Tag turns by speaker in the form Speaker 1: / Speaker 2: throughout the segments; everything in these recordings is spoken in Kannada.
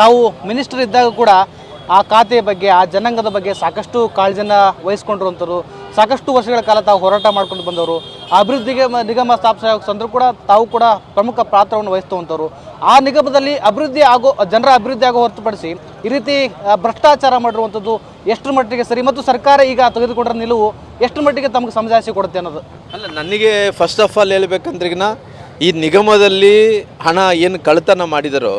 Speaker 1: ತಾವು ಮಿನಿಸ್ಟರ್ ಇದ್ದಾಗ ಕೂಡ ಆ ಖಾತೆಯ ಬಗ್ಗೆ, ಆ ಜನಾಂಗದ ಬಗ್ಗೆ ಸಾಕಷ್ಟು ಕಾಳಜಿನ ವಹಿಸ್ಕೊಂಡಿರುವಂಥವ್ರು, ಸಾಕಷ್ಟು ವರ್ಷಗಳ ಕಾಲ ತಾವು ಹೋರಾಟ ಮಾಡ್ಕೊಂಡು ಬಂದವರು, ಅಭಿವೃದ್ಧಿಗೆ ನಿಗಮ ಸ್ಥಾಪಿಸೋ ಸಂದರೂ ಕೂಡ ತಾವು ಕೂಡ ಪ್ರಮುಖ ಪಾತ್ರವನ್ನು ವಹಿಸ್ತುವಂಥವ್ರು. ಆ ನಿಗಮದಲ್ಲಿ ಅಭಿವೃದ್ಧಿ ಆಗೋ, ಜನರ ಅಭಿವೃದ್ಧಿ ಆಗೋ ಹೊರತುಪಡಿಸಿ ಈ ರೀತಿ ಭ್ರಷ್ಟಾಚಾರ ಮಾಡಿರುವಂಥದ್ದು ಎಷ್ಟು ಮಟ್ಟಿಗೆ ಸರಿ? ಮತ್ತು ಸರ್ಕಾರ ಈಗ ತೆಗೆದುಕೊಂಡ್ರ ನಿಲುವು ಎಷ್ಟು ಮಟ್ಟಿಗೆ ತಮಗೆ ಸಮಜಾಯಿಸಿ ಕೊಡುತ್ತೆ ಅನ್ನೋದು?
Speaker 2: ಅಲ್ಲ, ನನಗೆ ಫಸ್ಟ್ ಆಫ್ ಆಲ್ ಹೇಳಬೇಕಂದ್ರೆ ಈ ನಿಗಮದಲ್ಲಿ ಹಣ ಏನು ಕಳ್ಳತನ ಮಾಡಿದರೋ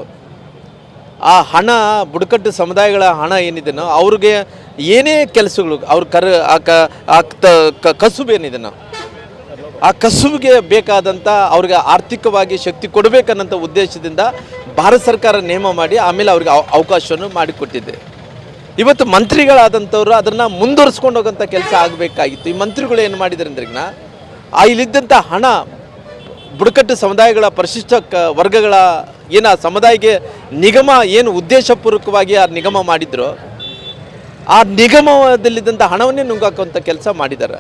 Speaker 2: ಆ ಹಣ, ಬುಡಕಟ್ಟು ಸಮುದಾಯಗಳ ಹಣ ಏನಿದೆನೋ ಅವ್ರಿಗೆ ಏನೇ ಕೆಲಸಗಳು, ಅವ್ರ ಕರ, ಆ ಕ, ಆ ಕಸುಬು ಏನಿದೆನೋ, ಆ ಕಸುಬಿಗೆ ಬೇಕಾದಂಥ ಅವ್ರಿಗೆ ಆರ್ಥಿಕವಾಗಿ ಶಕ್ತಿ ಕೊಡಬೇಕನ್ನಂಥ ಉದ್ದೇಶದಿಂದ ಭಾರತ ಸರ್ಕಾರ ನೇಮ ಮಾಡಿ ಆಮೇಲೆ ಅವ್ರಿಗೆ ಅವ- ಅವಕಾಶವನ್ನು ಮಾಡಿಕೊಟ್ಟಿದ್ದೆ ಇವತ್ತು ಮಂತ್ರಿಗಳಾದಂಥವ್ರು ಅದನ್ನು ಮುಂದುವರಿಸ್ಕೊಂಡು ಹೋಗೋಂಥ ಕೆಲಸ ಆಗಬೇಕಾಗಿತ್ತು. ಈ ಮಂತ್ರಿಗಳು ಏನು ಮಾಡಿದ್ದಾರೆ ಅಂದ್ರೆ ಆ ಇಲ್ಲಿದ್ದಂಥ ಹಣ ಬುಡಕಟ್ಟು ಸಮುದಾಯಗಳ ಪರಿಶಿಷ್ಟ ಕ ವರ್ಗಗಳ ಏನು ಆ ಸಮುದಾಯಕ್ಕೆ ನಿಗಮ ಏನು ಉದ್ದೇಶಪೂರ್ವಕವಾಗಿ ಆ ನಿಗಮ ಮಾಡಿದ್ರು, ಆ ನಿಗಮದಲ್ಲಿದ್ದಂಥ ಹಣವನ್ನೇ ನುಂಗಾಕುವಂಥ ಕೆಲಸ ಮಾಡಿದ್ದಾರೆ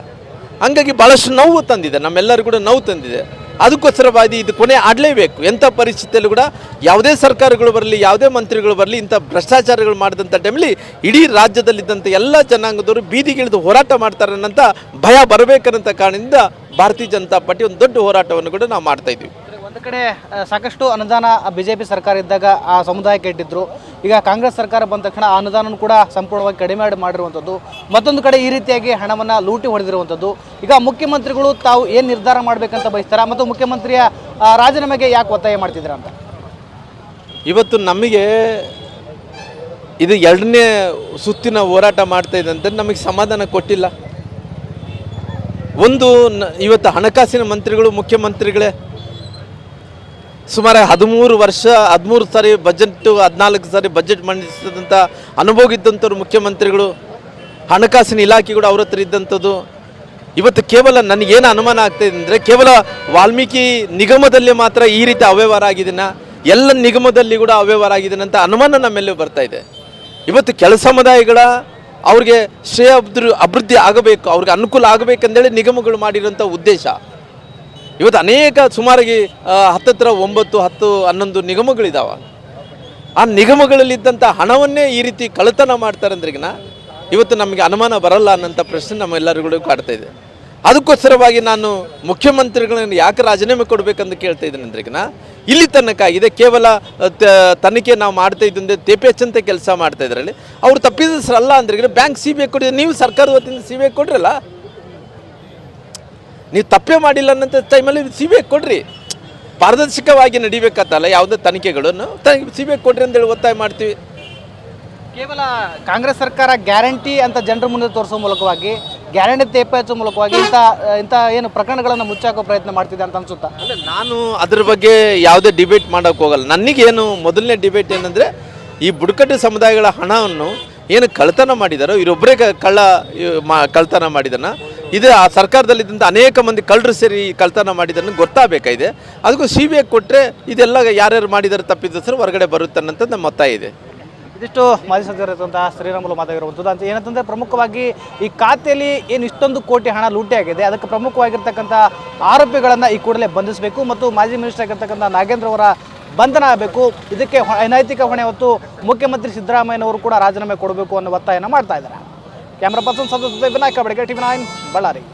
Speaker 2: ಹಂಗಾಗಿ ಭಾಳಷ್ಟು ನೋವು ತಂದಿದೆ, ನಮ್ಮೆಲ್ಲರಿಗೂ ಕೂಡ ನೋವು ತಂದಿದೆ. ಅದಕ್ಕೋಸ್ಕರವಾಗಿ ಇದು ಕೊನೆ ಆಡಲೇಬೇಕು. ಎಂಥ ಪರಿಸ್ಥಿತಿಯಲ್ಲೂ ಕೂಡ ಯಾವುದೇ ಸರ್ಕಾರಗಳು ಬರಲಿ, ಯಾವುದೇ ಮಂತ್ರಿಗಳು ಬರಲಿ, ಇಂಥ ಭ್ರಷ್ಟಾಚಾರಗಳು ಮಾಡಿದಂಥ ಟೈಮಲ್ಲಿ ಇಡೀ ರಾಜ್ಯದಲ್ಲಿದ್ದಂಥ ಎಲ್ಲ ಜನಾಂಗದವರು ಬೀದಿಗಿಳಿದು ಹೋರಾಟ ಮಾಡ್ತಾರೆ ಅನ್ನೋಂಥ ಭಯ ಬರಬೇಕನ್ನಂಥ ಕಾರಣದಿಂದ ಭಾರತೀಯ ಜನತಾ ಪಾರ್ಟಿ ಒಂದು ದೊಡ್ಡ ಹೋರಾಟವನ್ನು ಕೂಡ ನಾವು ಮಾಡ್ತಾ ಇದ್ದೀವಿ.
Speaker 1: ಒಂದು ಕಡೆ ಸಾಕಷ್ಟು ಅನುದಾನ ಬಿ ಜೆ ಪಿ ಸರ್ಕಾರ ಇದ್ದಾಗ ಆ ಸಮುದಾಯಕ್ಕೆ ಇಟ್ಟಿದ್ರು. ಈಗ ಕಾಂಗ್ರೆಸ್ ಸರ್ಕಾರ ಬಂದ ತಕ್ಷಣ ಆ ಅನುದಾನ ಕೂಡ ಸಂಪೂರ್ಣವಾಗಿ ಕಡಿಮೆ ಮಾಡಿ- ಮಾಡಿರುವಂಥದ್ದು. ಮತ್ತೊಂದು ಕಡೆ ಈ ರೀತಿಯಾಗಿ ಹಣವನ್ನು ಲೂಟಿ ಹೊಡೆದಿರುವಂಥದ್ದು. ಈಗ ಮುಖ್ಯಮಂತ್ರಿಗಳು ತಾವು ಏನು ನಿರ್ಧಾರ ಮಾಡಬೇಕಂತ ಬಯಸ್ತಾರ? ಮತ್ತು ಮುಖ್ಯಮಂತ್ರಿಯ ರಾಜೀನಾಮೆಗೆ ಯಾಕೆ ಒತ್ತಾಯ ಮಾಡ್ತಿದ್ದೀರಾ ಅಂತ?
Speaker 2: ಇವತ್ತು ನಮಗೆ ಇದು ಎರಡನೇ ಸುತ್ತಿನ ಹೋರಾಟ ಮಾಡ್ತಾ ಇದೆ ಅಂತ ನಮಗೆ ಸಮಾಧಾನ ಕೊಟ್ಟಿಲ್ಲ. ಒಂದು ಇವತ್ತು ಹಣಕಾಸಿನ ಮಂತ್ರಿಗಳು, ಮುಖ್ಯಮಂತ್ರಿಗಳೇ ಸುಮಾರು ಹದಿಮೂರು ವರ್ಷ, ಹದಿಮೂರು ಸಾರಿ ಬಜೆಟ್ ಹದಿನಾಲ್ಕು ಸಾರಿ ಬಜೆಟ್ ಮಂಡಿಸಿದಂಥ ಅನುಭವ ಇದ್ದಂಥವ್ರು ಮುಖ್ಯಮಂತ್ರಿಗಳು, ಹಣಕಾಸಿನ ಇಲಾಖೆಗಳು ಅವ್ರ ಹತ್ರ ಇದ್ದಂಥದ್ದು. ಇವತ್ತು ಕೇವಲ ನನಗೇನು ಅನುಮಾನ ಆಗ್ತಾಯಿದೆ ಅಂದರೆ, ಕೇವಲ ವಾಲ್ಮೀಕಿ ನಿಗಮದಲ್ಲಿ ಮಾತ್ರ ಈ ರೀತಿ ಅವ್ಯವಹಾರ ಆಗಿದ್ದೀನ ಎಲ್ಲ ನಿಗಮದಲ್ಲಿ ಕೂಡ ಅವ್ಯವಹಾರ ಆಗಿದ್ದೀನಿ ಅಂತ ಅನುಮಾನ ನಮ್ಮೆಲ್ಲೂ ಬರ್ತಾ ಇದೆ. ಇವತ್ತು ಕೆಲ ಸಮುದಾಯಗಳ ಅವ್ರಿಗೆ ಶ್ರೇಯ ಅಭಿವೃ- ಅಭಿವೃದ್ಧಿ ಆಗಬೇಕು, ಅವ್ರಿಗೆ ಅನುಕೂಲ ಆಗಬೇಕಂದೇಳಿ ನಿಗಮಗಳು ಮಾಡಿರೋಂಥ ಉದ್ದೇಶ. ಇವತ್ತು ಅನೇಕ ಸುಮಾರಿಗೆ ಹತ್ತತ್ರ ಒಂಬತ್ತು, ಹತ್ತು, ಹನ್ನೊಂದು ನಿಗಮಗಳಿದಾವ. ಆ ನಿಗಮಗಳಲ್ಲಿದ್ದಂಥ ಹಣವನ್ನೇ ಈ ರೀತಿ ಕಳ್ಳತನ ಮಾಡ್ತಾರೆ ಅಂದ್ರಿಗಿನ ಇವತ್ತು ನಮಗೆ ಅನುಮಾನ ಬರಲ್ಲ ಅನ್ನೋಂಥ ಪ್ರಶ್ನೆ ನಮ್ಮೆಲ್ಲರಿಗೂ ಕಾಡ್ತಾ ಇದೆ. ಅದಕ್ಕೋಸ್ಕರವಾಗಿ ನಾನು ಮುಖ್ಯಮಂತ್ರಿಗಳನ್ನು ಯಾಕೆ ರಾಜೀನಾಮೆ ಕೊಡಬೇಕಂತ ಕೇಳ್ತಾ ಇದ್ದೀನಿ ಅಂದ್ರಿಗಿನ ಇಲ್ಲಿ ತನಕ ಇದೆ ಕೇವಲ ತನಿಖೆ ನಾವು ಮಾಡ್ತಾ ಇದ್ದಂತೆ ತೇಪೆಚ್ಚಂತ ಕೆಲಸ ಮಾಡ್ತಾ ಇದ್ರಲ್ಲಿ. ಅವ್ರು ತಪ್ಪಿದಸರಲ್ಲ ಅಂದ್ರಿಗಿನ ಬ್ಯಾಂಕ್ ಸಿ ಬಿ ಐ ಕೊಡಿ ನೀವು ಸರ್ಕಾರದ ವತಿಯಿಂದ ಸಿ ಬಿ ಐ ಕೊಡ್ರಲ್ಲ ನೀವು ತಪ್ಪೇ ಮಾಡಿಲ್ಲ ಅನ್ನೋಂಥ ಟೈಮಲ್ಲಿ ಸಿ ಬಿ ಐ ಕೊಡ್ರಿ. ಪಾರದರ್ಶಕವಾಗಿ ನಡಿಬೇಕತ್ತಲ್ಲ ಯಾವುದೇ ತನಿಖೆಗಳನ್ನು ಸಿ ಬಿ ಐ ಕೊಡ್ರಿ ಅಂತೇಳಿ ಒತ್ತಾಯ ಮಾಡ್ತೀವಿ.
Speaker 1: ಕೇವಲ ಕಾಂಗ್ರೆಸ್ ಸರ್ಕಾರ ಗ್ಯಾರಂಟಿ ಅಂತ ಜನರ ಮುಂದೆ ತೋರಿಸೋ ಮೂಲಕವಾಗಿ ಗ್ಯಾರಂಟಿ ತೇಪ ಹಚ್ಚೋ ಮೂಲಕವಾಗಿ ಇಂಥ ಇಂಥ ಏನು ಪ್ರಕರಣಗಳನ್ನು ಮುಚ್ಚಾಕೋ ಪ್ರಯತ್ನ ಮಾಡ್ತಿದೆ ಅಂತ ಅನ್ಸುತ್ತಾ?
Speaker 2: ಅಲ್ಲ ನಾನು ಅದ್ರ ಬಗ್ಗೆ ಯಾವುದೇ ಡಿಬೇಟ್ ಮಾಡೋಕೆ ಹೋಗಲ್ಲ. ನನಗೇನು ಮೊದಲನೇ ಡಿಬೇಟ್ ಏನಂದರೆ ಈ ಬುಡಕಟ್ಟು ಸಮುದಾಯಗಳ ಹಣವನ್ನು ಏನು ಕಳ್ತನ ಮಾಡಿದಾರೋ ಇವರೊಬ್ಬರೇ ಕಳ್ಳ ಮಾ ಕಳ್ತನ ಮಾಡಿದನ. ಇದು ಆ ಸರ್ಕಾರದಲ್ಲಿದ್ದಂಥ ಅನೇಕ ಮಂದಿ ಕಳ್ಳರು ಸೇರಿ ಕಳ್ತನ ಮಾಡಿದ್ದನ್ನು ಗೊತ್ತಾಗಬೇಕಾಗಿದೆ. ಅದಕ್ಕೂ ಸಿ ಬಿ ಐ ಕೊಟ್ಟರೆ ಇದೆಲ್ಲ ಯಾರ್ಯಾರು ಮಾಡಿದ್ದಾರೆ ತಪ್ಪಿದ್ದಸರು ಹೊರಗಡೆ ಬರುತ್ತೆ ಅನ್ನೋಂಥದ್ದು ನಮ್ಮ ಒತ್ತಾಯ ಇದೆ.
Speaker 1: ಇದಿಷ್ಟು ಮಾಜಿ ಸಚಿವರಾದಂತಹ ಶ್ರೀರಾಮುಲು ಮಾತಾಗಿರುವಂಥದ್ದು ಅಂತ ಏನಂತಂದರೆ ಪ್ರಮುಖವಾಗಿ ಈ ಖಾತೆಯಲ್ಲಿ ಏನು ಇಷ್ಟೊಂದು ಕೋಟಿ ಹಣ ಲೂಟಿ ಆಗಿದೆ. ಅದಕ್ಕೆ ಪ್ರಮುಖವಾಗಿರ್ತಕ್ಕಂಥ ಆರೋಪಿಗಳನ್ನು ಈ ಕೂಡಲೇ ಬಂಧಿಸಬೇಕು ಮತ್ತು ಮಾಜಿ ಮಿನಿಸ್ಟರ್ ಆಗಿರ್ತಕ್ಕಂಥ ನಾಗೇಂದ್ರ ಅವರ ಬಂಧನ ಆಗಬೇಕು. ಇದಕ್ಕೆ ಅನೈತಿಕ ಹೊಣೆ ಹೊತ್ತು ಮುಖ್ಯಮಂತ್ರಿ ಸಿದ್ದರಾಮಯ್ಯನವರು ಕೂಡ ರಾಜೀನಾಮೆ ಕೊಡಬೇಕು ಅನ್ನೋ ಒತ್ತಾಯನ ಮಾಡ್ತಾ ಇದ್ದಾರೆ. ಕ್ಯಾಮ್ರಾ ಪರ್ಸನ್ ಸದಸ್ಯ ವಿನಾಯಕ ಬಡಿಗೆ ಟಿವಿ ನೈನ್ ಬಳ್ಳಾರಿ